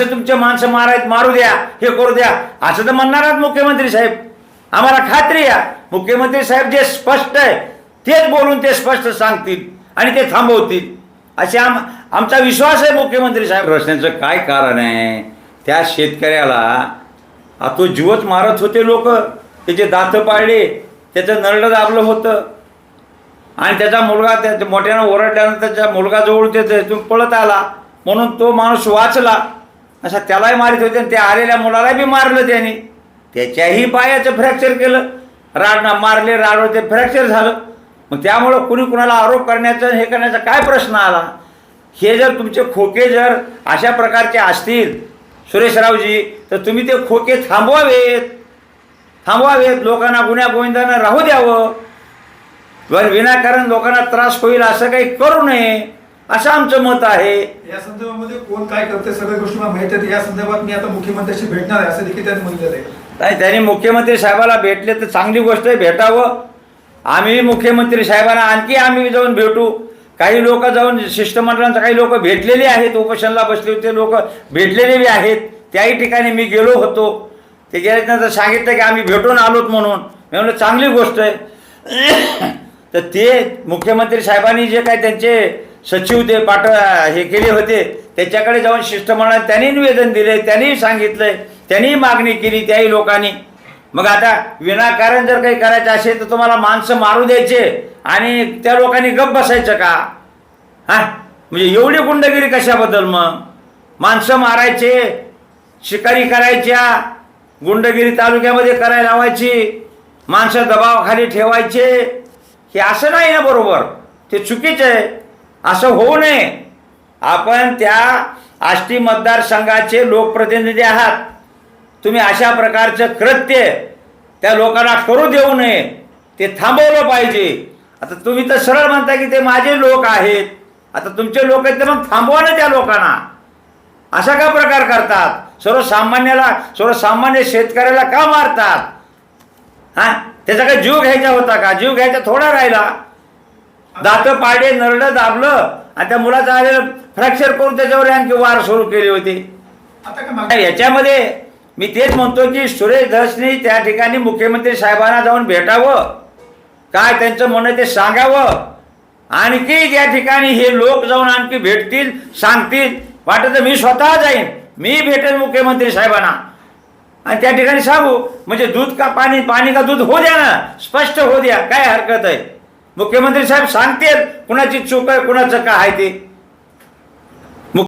असं तुमचे माणसं मारायत मारू द्या हे करू द्या. असं तर म्हणणार आहेत मुख्यमंत्री साहेब. आम्हाला खात्री आहे. मुख्यमंत्री साहेब जे स्पष्ट आहे तेच बोलून ते स्पष्ट सांगतील आणि ते थांबवतील. असे आम आमचा विश्वास आहे मुख्यमंत्री साहेब. प्रश्नाचं काय कारण आहे? त्या शेतकऱ्याला आ तो जीवच मारत होते लोक. त्याचे दात पाळले त्याचं नरडं दाबलं होतं. आणि त्याचा मुलगा त्या मोठ्यानं ओरडल्यानंतर त्याच्या मुलगा जवळ ते पळत आला. म्हणून तो माणूस वाचला. असा त्यालाही मारित होते आणि त्या आलेल्या मुलाला बी मारलं त्याने. त्याच्याही पायाचं फ्रॅक्चर केलं. राड मारले राड ते फ्रॅक्चर झालं. मग त्यामुळं कुणी कुणाला आरोप करण्याचा हे करण्याचा काय प्रश्न आला? हे जर तुमचे खोके जर अशा प्रकारचे असतील सुरेशरावजी तर तुम्ही ते खोके थांबवावेत. थांबवावेत. लोकांना गुन्ह्या गोविंदानं राहू द्यावं. वर विनाकारण लोकांना त्रास होईल असं काही करू नये. असं आमचं मत आहे. या संदर्भामध्ये कोण काय करते सगळ्या गोष्टी मला माहिती आहेत. या संदर्भात मी आता मुख्यमंत्र्यांशी भेटणार आहे असं देखील त्यांनी म्हणलेलं आहे. नाही त्यांनी मुख्यमंत्री साहेबाला भेटले तर चांगली गोष्ट आहे भेटावं. आम्ही मुख्यमंत्री साहेबांना आणखी आम्ही जाऊन भेटू. काही लोक जाऊन शिष्टमंडळांचं काही लोक भेटलेले आहेत उपोषणला बसले होते लोक भेटलेले बी आहेत. त्याही ठिकाणी मी गेलो होतो. ते गेल्यानंतर सांगितलं की आम्ही भेटून आलोत म्हणून. मी म्हणलं चांगली गोष्ट आहे. तर ते मुख्यमंत्री साहेबांनी जे काय त्यांचे सचिव ते पाठ हे केले होते. त्याच्याकडे जाऊन शिष्टमंडळात त्यांनी निवेदन दिले त्यांनी सांगितलंय त्यांनी मागणी केली त्याही लोकांनी. मग आता विनाकारण जर काही करायचं असेल तर तुम्हाला माणसं मारू द्यायचे आणि त्या लोकांनी गप बसायचं का? हा? म्हणजे एवढी गुंडगिरी कशाबद्दल मग? माणसं मारायचे शिकारी करायच्या गुंडगिरी तालुक्यामध्ये करायला लावायची माणसं दबावाखाली ठेवायचे. हे असं नाही ना बरोबर. ते चुकीचं आहे. असं होऊ नये. आपण त्या आष्टी मतदारसंघाचे लोकप्रतिनिधी आहात. तुम्ही अशा प्रकारचं कृत्य त्या लोकांना करू देऊ नये. ते थांबवलं पाहिजे. आता तुम्ही तर सरळ म्हणता की ते माझे लोक आहेत. आता तुमचे लोक आहेत तर मग थांबवा ना त्या लोकांना. असा का प्रकार करतात? सर्वसामान्याला सर्वसामान्य शेतकऱ्याला का मारतात? हा? त्याचा काय जीव घ्यायचा होता का? जीव घ्यायचा थोडा राहिला. दात पाडे नरडं दाबलं. आणि त्या मुलाचं आलेलं फ्रॅक्चर करून त्याच्यावर आणखी वार सुरू केले होते. याच्यामध्ये मी तेच म्हणतो की सुरेश धसनी त्या ठिकाणी मुख्यमंत्री साहेबांना जाऊन भेटावं. काय त्यांचं म्हणणं ते सांगावं. आणखी त्या ठिकाणी हे लोक जाऊन आणखी भेटतील सांगतील वाटत तर मी स्वतः जाईन. मी भेटेल मुख्यमंत्री साहेबांना. आणि त्या ठिकाणी सांगू म्हणजे दूध का पाणी पाणी का दूध हो द्या ना. स्पष्ट हो द्या. काय हरकत आहे? मुख्यमंत्री साहेब सांगतील कुणाची चूक आहे कुणाचं काय आहे ते.